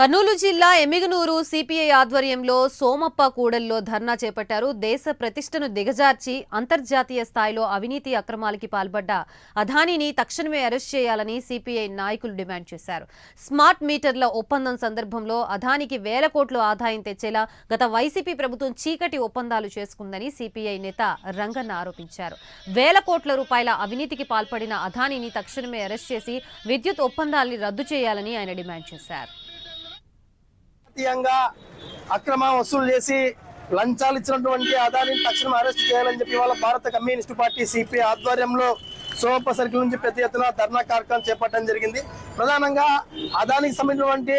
కర్నూలు జిల్లా ఎమిగనూరు సిపిఐ ఆధ్వర్యంలో సోమప్ప కూడల్లో ధర్నా చేపట్టారు. దేశ ప్రతిష్టను దిగజార్చి అంతర్జాతీయ స్థాయిలో అవినీతి అక్రమాలకి పాల్పడ్డ అదానీని తక్షణమే అరెస్ట్ చేయాలని సిపిఐ నాయకులు డిమాండ్ చేశారు. స్మార్ట్ మీటర్ల ఒప్పందం సందర్భంలో అదానికి వేల కోట్లు ఆదాయం తెచ్చేలా గత వైసీపీ ప్రభుత్వం చీకటి ఒప్పందాలు చేసుకుందని సిపిఐ నేత రంగన్న ఆరోపించారు. వేల కోట్ల రూపాయల అవినీతికి పాల్పడిన అదానీని తక్షణమే అరెస్ట్ చేసి విద్యుత్ ఒప్పందాల్ని రద్దు చేయాలని ఆయన డిమాండ్ చేశారు. రాజకీయంగా అక్రమ వసూలు చేసి లంచాలు ఇచ్చినటువంటి అదానిని తక్షణం అరెస్ట్ చేయాలని చెప్పి వాళ్ళ భారత కమ్యూనిస్టు పార్టీ సిపి ఆధ్వర్యంలో సోమప్ప సర్కిల్ నుంచి పెద్ద ఎత్తున ధర్నా కార్యక్రమం చేపట్టడం జరిగింది. ప్రధానంగా అదానికి సంబంధించినటువంటి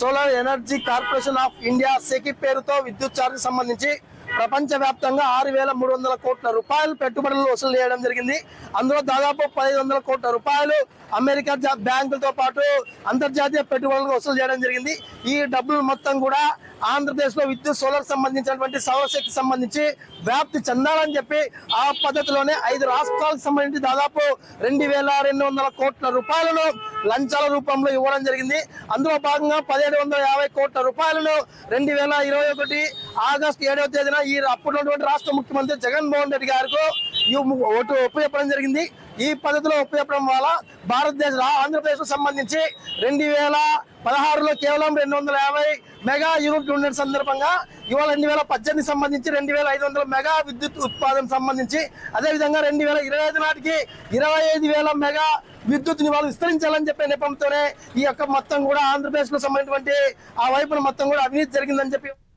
solar energy corporation of India SECI పేరుతో విద్యుత్ ఛార్జ్ సంబంధించి ప్రపంచ వ్యాప్తంగా ఆరు వేల మూడు వందల కోట్ల రూపాయలు పెట్టుబడులు వసూలు చేయడం జరిగింది. అందులో దాదాపు పదిహేను వందల కోట్ల రూపాయలు అమెరికా బ్యాంకులతో పాటు అంతర్జాతీయ పెట్టుబడులు వసూలు చేయడం జరిగింది. ఈ డబ్బులు మొత్తం కూడా ఆంధ్రప్రదేశ్లో విద్యుత్ సోలార్ సంబంధించినటువంటి సౌరశక్తి సంబంధించి వ్యాప్తి చెందాలని చెప్పి ఆ పద్ధతిలోనే ఐదు రాష్ట్రాలకు సంబంధించి దాదాపు రెండు వేల రెండు వందల కోట్ల రూపాయలను లంచాల రూపంలో ఇవ్వడం జరిగింది. అందులో భాగంగా పదిహేడు వందల యాభై కోట్ల రూపాయలను రెండు వేల ఇరవై ఒకటి ఆగస్టు ఏడవ తేదీన ఈ అప్పుడున్నటువంటి రాష్ట్ర ముఖ్యమంత్రి జగన్మోహన్ రెడ్డి గారికి ఈ ము- ఓటు ఒప్పుచెప్పడం జరిగింది. ఈ పద్ధతిలో ఉపయోగపడడం వల్ల భారతదేశ రా- ఆంధ్రప్రదేశ్ సంబంధించి రెండు వేల పదహారులో కేవలం రెండు వందల యాభై మెగా యూనిట్ ఉన్న సందర్భంగా ఇవాళ రెండు వేల పద్దెనిమిది సంబంధించి రెండు వేల ఐదు వందల మెగా విద్యుత్ ఉత్పాదన సంబంధించి అదేవిధంగా రెండు వేల ఇరవై ఐదు నాటికి ఇరవై ఐదు వేల మెగా విద్యుత్ని వాళ్ళు విస్తరించాలని చెప్పే నెపంతోనే ఈ యొక్క మొత్తం కూడా ఆంధ్రప్రదేశ్ సంబంధించినటువంటి ఆ వైపున మొత్తం కూడా అవినీతి జరిగిందని చెప్పి